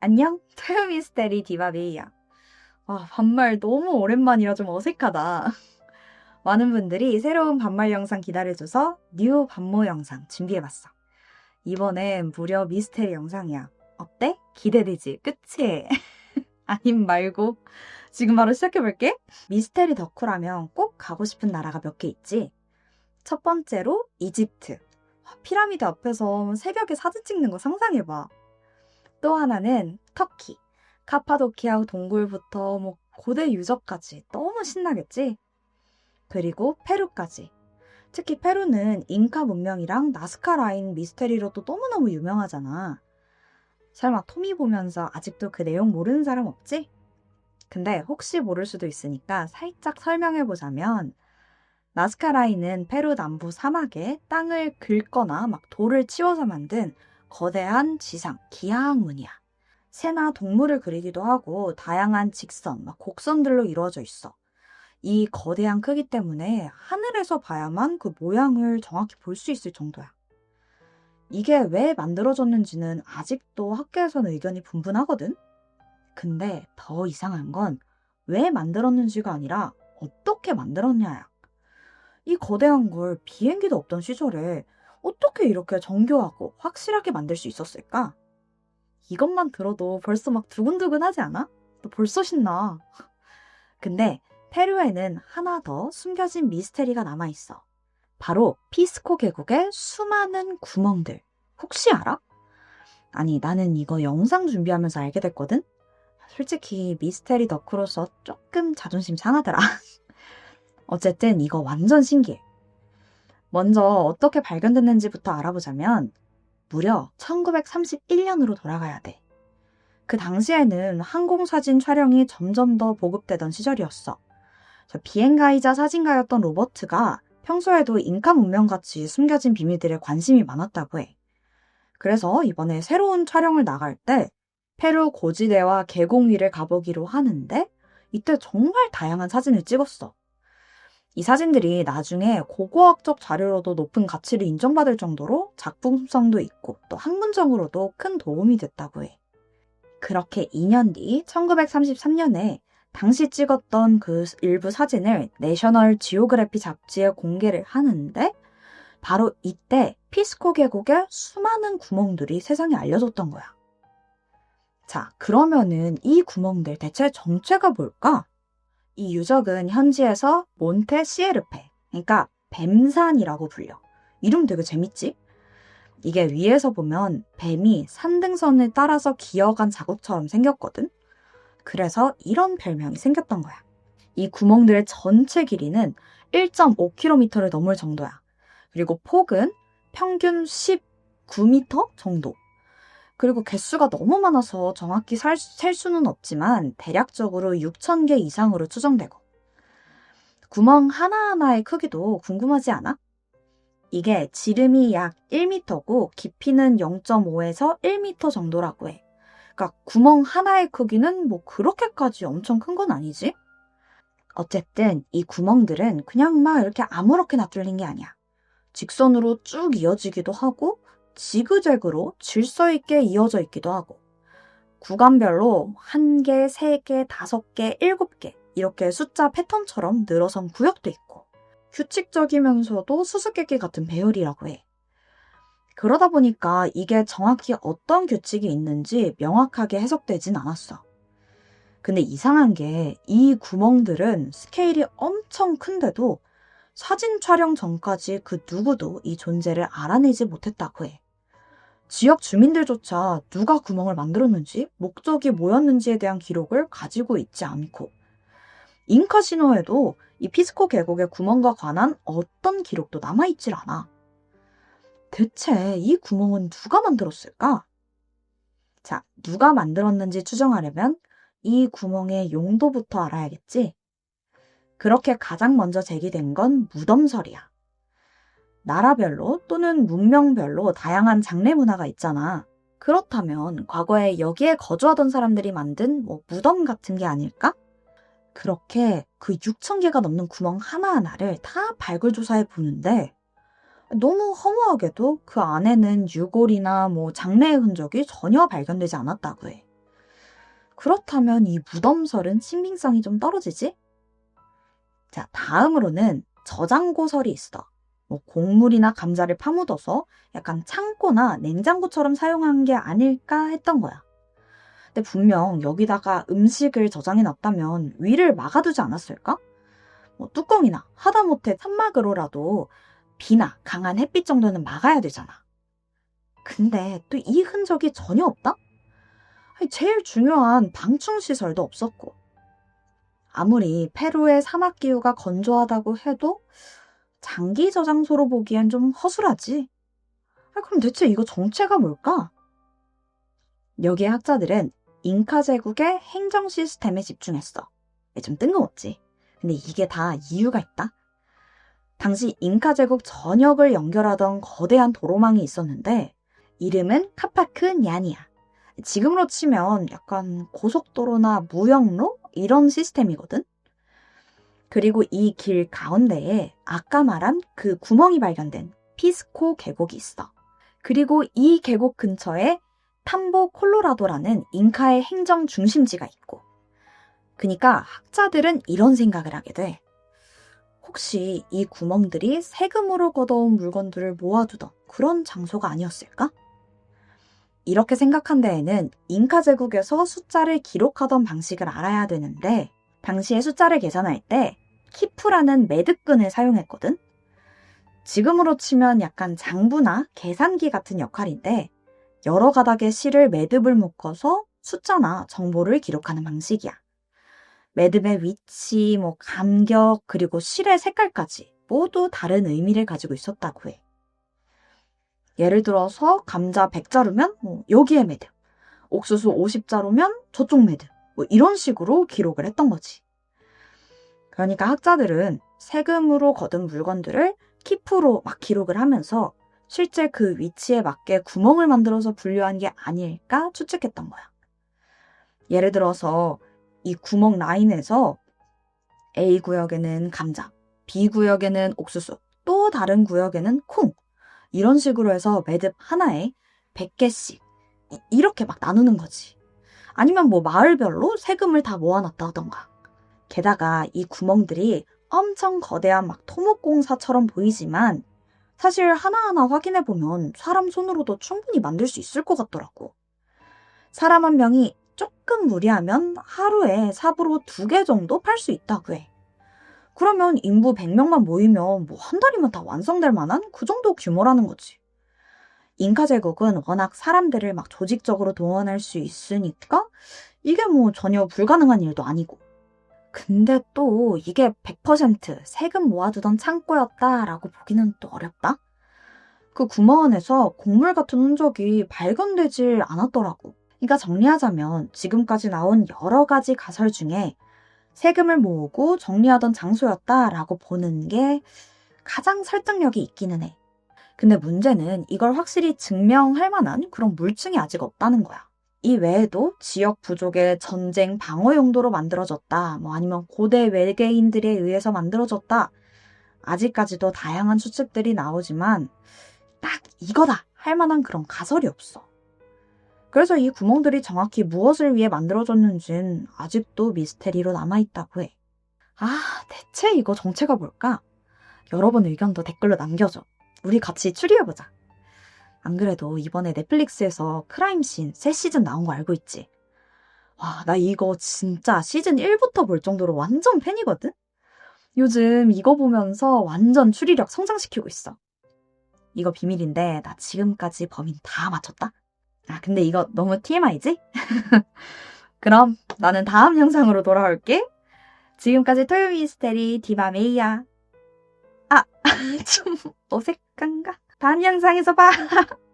안녕, 토요미스테리 디바베이야. 아, 반말 너무 오랜만이라 좀 어색하다. 많은 분들이 새로운 반말 영상 기다려줘서 뉴 반모 영상 준비해봤어. 이번엔 무려 미스테리 영상이야. 어때? 기대되지? 그치? 아님 말고. 지금 바로 시작해볼게. 미스테리 덕후라면 꼭 가고 싶은 나라가 몇 개 있지? 첫 번째로 이집트. 피라미드 앞에서 새벽에 사진 찍는 거 상상해봐. 또 하나는 터키. 카파도키아 동굴부터 뭐 고대 유적까지 너무 신나겠지? 그리고 페루까지. 특히 페루는 잉카 문명이랑 나스카 라인 미스테리로도 너무너무 유명하잖아. 설마 토미 보면서 아직도 그 내용 모르는 사람 없지? 근데 혹시 모를 수도 있으니까 살짝 설명해 보자면 나스카 라인은 페루 남부 사막에 땅을 긁거나 막 돌을 치워서 만든 거대한 지상, 기하학문이야. 새나 동물을 그리기도 하고 다양한 직선, 막 곡선들로 이루어져 있어. 이 거대한 크기 때문에 하늘에서 봐야만 그 모양을 정확히 볼 수 있을 정도야. 이게 왜 만들어졌는지는 아직도 학계에서는 의견이 분분하거든? 근데 더 이상한 건 왜 만들었는지가 아니라 어떻게 만들었냐야. 이 거대한 걸 비행기도 없던 시절에 어떻게 이렇게 정교하고 확실하게 만들 수 있었을까? 이것만 들어도 벌써 막 두근두근 하지 않아? 너 벌써 신나. 근데 페루에는 하나 더 숨겨진 미스테리가 남아있어. 바로 피스코 계곡의 수많은 구멍들. 혹시 알아? 아니, 나는 이거 영상 준비하면서 알게 됐거든? 솔직히 미스테리 덕후로서 조금 자존심 상하더라. 어쨌든 이거 완전 신기해. 먼저 어떻게 발견됐는지부터 알아보자면 무려 1931년으로 돌아가야 돼. 그 당시에는 항공사진 촬영이 점점 더 보급되던 시절이었어. 비행가이자 사진가였던 로버트가 평소에도 인카 문명같이 숨겨진 비밀들에 관심이 많았다고 해. 그래서 이번에 새로운 촬영을 나갈 때 페루 고지대와 계곡 위를 가보기로 하는데 이때 정말 다양한 사진을 찍었어. 이 사진들이 나중에 고고학적 자료로도 높은 가치를 인정받을 정도로 작품성도 있고 또 학문적으로도 큰 도움이 됐다고 해. 그렇게 2년 뒤 1933년에 당시 찍었던 그 일부 사진을 내셔널 지오그래피 잡지에 공개를 하는데 바로 이때 피스코 계곡의 수많은 구멍들이 세상에 알려졌던 거야. 자, 그러면은 이 구멍들 대체 정체가 뭘까? 이 유적은 현지에서 몬테 시에르페, 그러니까 뱀산이라고 불려. 이름 되게 재밌지? 이게 위에서 보면 뱀이 산등선을 따라서 기어간 자국처럼 생겼거든? 그래서 이런 별명이 생겼던 거야. 이 구멍들의 전체 길이는 1.5km를 넘을 정도야. 그리고 폭은 평균 19m 정도. 그리고 개수가 너무 많아서 정확히 살, 셀 수는 없지만 대략적으로 6,000개 이상으로 추정되고 구멍 하나하나의 크기도 궁금하지 않아? 이게 지름이 약 1m고 깊이는 0.5에서 1m 정도라고 해. 그러니까 구멍 하나의 크기는 뭐 그렇게까지 엄청 큰 건 아니지? 어쨌든 이 구멍들은 그냥 막 이렇게 아무렇게나 뚫린 게 아니야. 직선으로 쭉 이어지기도 하고 지그재그로 질서 있게 이어져 있기도 하고 구간별로 한 개, 세 개, 다섯 개, 일곱 개 이렇게 숫자 패턴처럼 늘어선 구역도 있고 규칙적이면서도 수수께끼 같은 배열이라고 해. 그러다 보니까 이게 정확히 어떤 규칙이 있는지 명확하게 해석되진 않았어. 근데 이상한 게 이 구멍들은 스케일이 엄청 큰데도 사진 촬영 전까지 그 누구도 이 존재를 알아내지 못했다고 해. 지역 주민들조차 누가 구멍을 만들었는지, 목적이 뭐였는지에 대한 기록을 가지고 있지 않고, 잉카 신화에도 이 피스코 계곡의 구멍과 관한 어떤 기록도 남아있질 않아. 대체 이 구멍은 누가 만들었을까? 자, 누가 만들었는지 추정하려면 이 구멍의 용도부터 알아야겠지? 그렇게 가장 먼저 제기된 건 무덤설이야. 나라별로 또는 문명별로 다양한 장례 문화가 있잖아. 그렇다면 과거에 여기에 거주하던 사람들이 만든 뭐 무덤 같은 게 아닐까? 그렇게 그 6천 개가 넘는 구멍 하나하나를 다 발굴 조사해 보는데 너무 허무하게도 그 안에는 유골이나 뭐 장례의 흔적이 전혀 발견되지 않았다고 해. 그렇다면 이 무덤설은 신빙성이 좀 떨어지지? 자, 다음으로는 저장고설이 있어. 뭐 곡물이나 감자를 파묻어서 약간 창고나 냉장고처럼 사용한 게 아닐까 했던 거야. 근데 분명 여기다가 음식을 저장해 놨다면 위를 막아두지 않았을까? 뭐 뚜껑이나 하다못해 천막으로라도 비나 강한 햇빛 정도는 막아야 되잖아. 근데 또 이 흔적이 전혀 없다? 제일 중요한 방충 시설도 없었고. 아무리 페루의 사막 기후가 건조하다고 해도 장기 저장소로 보기엔 좀 허술하지. 아, 그럼 대체 이거 정체가 뭘까? 여기에 학자들은 잉카 제국의 행정 시스템에 집중했어. 좀 뜬금없지. 근데 이게 다 이유가 있다. 당시 잉카 제국 전역을 연결하던 거대한 도로망이 있었는데 이름은 카파크 냐니아. 지금으로 치면 약간 고속도로나 무역로 이런 시스템이거든. 그리고 이 길 가운데에 아까 말한 그 구멍이 발견된 피스코 계곡이 있어. 그리고 이 계곡 근처에 탐보 콜로라도라는 잉카의 행정 중심지가 있고. 그니까 학자들은 이런 생각을 하게 돼. 혹시 이 구멍들이 세금으로 걷어온 물건들을 모아두던 그런 장소가 아니었을까? 이렇게 생각한 데에는 잉카 제국에서 숫자를 기록하던 방식을 알아야 되는데 당시에 숫자를 계산할 때 키프라는 매듭끈을 사용했거든. 지금으로 치면 약간 장부나 계산기 같은 역할인데 여러 가닥의 실을 매듭을 묶어서 숫자나 정보를 기록하는 방식이야. 매듭의 위치, 뭐 간격, 그리고 실의 색깔까지 모두 다른 의미를 가지고 있었다고 해. 예를 들어서 감자 100자루면 뭐 여기에 매듭, 옥수수 50자루면 저쪽 매듭, 뭐 이런 식으로 기록을 했던 거지. 그러니까 학자들은 세금으로 거둔 물건들을 키프로 막 기록을 하면서 실제 그 위치에 맞게 구멍을 만들어서 분류한 게 아닐까 추측했던 거야. 예를 들어서 이 구멍 라인에서 A 구역에는 감자, B 구역에는 옥수수, 또 다른 구역에는 콩, 이런 식으로 해서 매듭 하나에 100개씩 이렇게 막 나누는 거지. 아니면 뭐 마을별로 세금을 다 모아놨다던가. 게다가 이 구멍들이 엄청 거대한 막 토목공사처럼 보이지만 사실 하나하나 확인해 보면 사람 손으로도 충분히 만들 수 있을 것 같더라고. 사람 한 명이 조금 무리하면 하루에 삽으로 두 개 정도 팔 수 있다고 해. 그러면 인구 100명만 모이면 뭐 한 달이면 다 완성될 만한 그 정도 규모라는 거지. 잉카 제국은 워낙 사람들을 막 조직적으로 동원할 수 있으니까 이게 뭐 전혀 불가능한 일도 아니고. 근데 또 이게 100% 세금 모아두던 창고였다라고 보기는 또 어렵다? 그 구멍 안에서 곡물 같은 흔적이 발견되질 않았더라고. 그러니까 정리하자면 지금까지 나온 여러 가지 가설 중에 세금을 모으고 정리하던 장소였다라고 보는 게 가장 설득력이 있기는 해. 근데 문제는 이걸 확실히 증명할 만한 그런 물증이 아직 없다는 거야. 이 외에도 지역 부족의 전쟁 방어 용도로 만들어졌다, 뭐 아니면 고대 외계인들에 의해서 만들어졌다. 아직까지도 다양한 추측들이 나오지만 딱 이거다 할 만한 그런 가설이 없어. 그래서 이 구멍들이 정확히 무엇을 위해 만들어졌는진 아직도 미스테리로 남아있다고 해. 아, 대체 이거 정체가 뭘까? 여러분 의견도 댓글로 남겨줘. 우리 같이 추리해보자. 안 그래도 이번에 넷플릭스에서 크라임씬 새 시즌 나온 거 알고 있지? 와, 나 이거 진짜 시즌 1부터 볼 정도로 완전 팬이거든? 요즘 이거 보면서 완전 추리력 성장시키고 있어. 이거 비밀인데, 나 지금까지 범인 다 맞췄다? 아, 근데 이거 너무 TMI지? 그럼 나는 다음 영상으로 돌아올게. 지금까지 토요 미스테리 디바 메이야. 아, 좀 어색 한가? 다음 영상에서 봐.